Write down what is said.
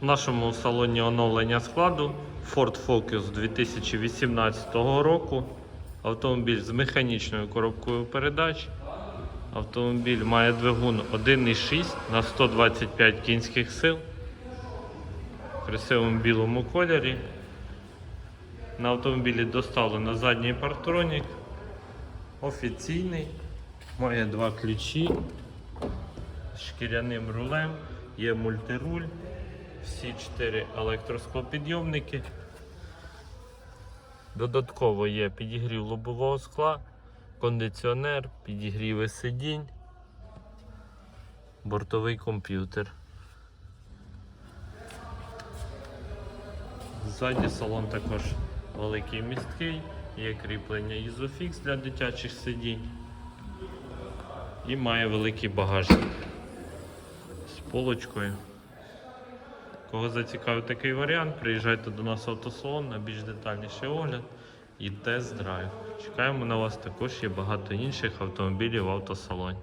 В нашому салоні оновлення складу Ford Focus 2018 року. Автомобіль з механічною коробкою передач. Автомобіль має двигун 1,6 на 125 кінських сил. В красивому білому кольорі. На автомобілі доставлено задній партронік. Офіційний. Має два ключі з шкіряним рулем, є мультируль, всі чотири електросклопідйомники. Додатково є підігрів лобового скла, кондиціонер, підігріви сидінь, бортовий комп'ютер. Ззаді салон також великий місткий, є кріплення Isofix для дитячих сидінь і має великий багажник з полочкою. Кого зацікавив такий варіант, приїжджайте до нас в автосалон на більш детальніший огляд і тест-драйв. Чекаємо на вас також є багато інших автомобілів в автосалоні.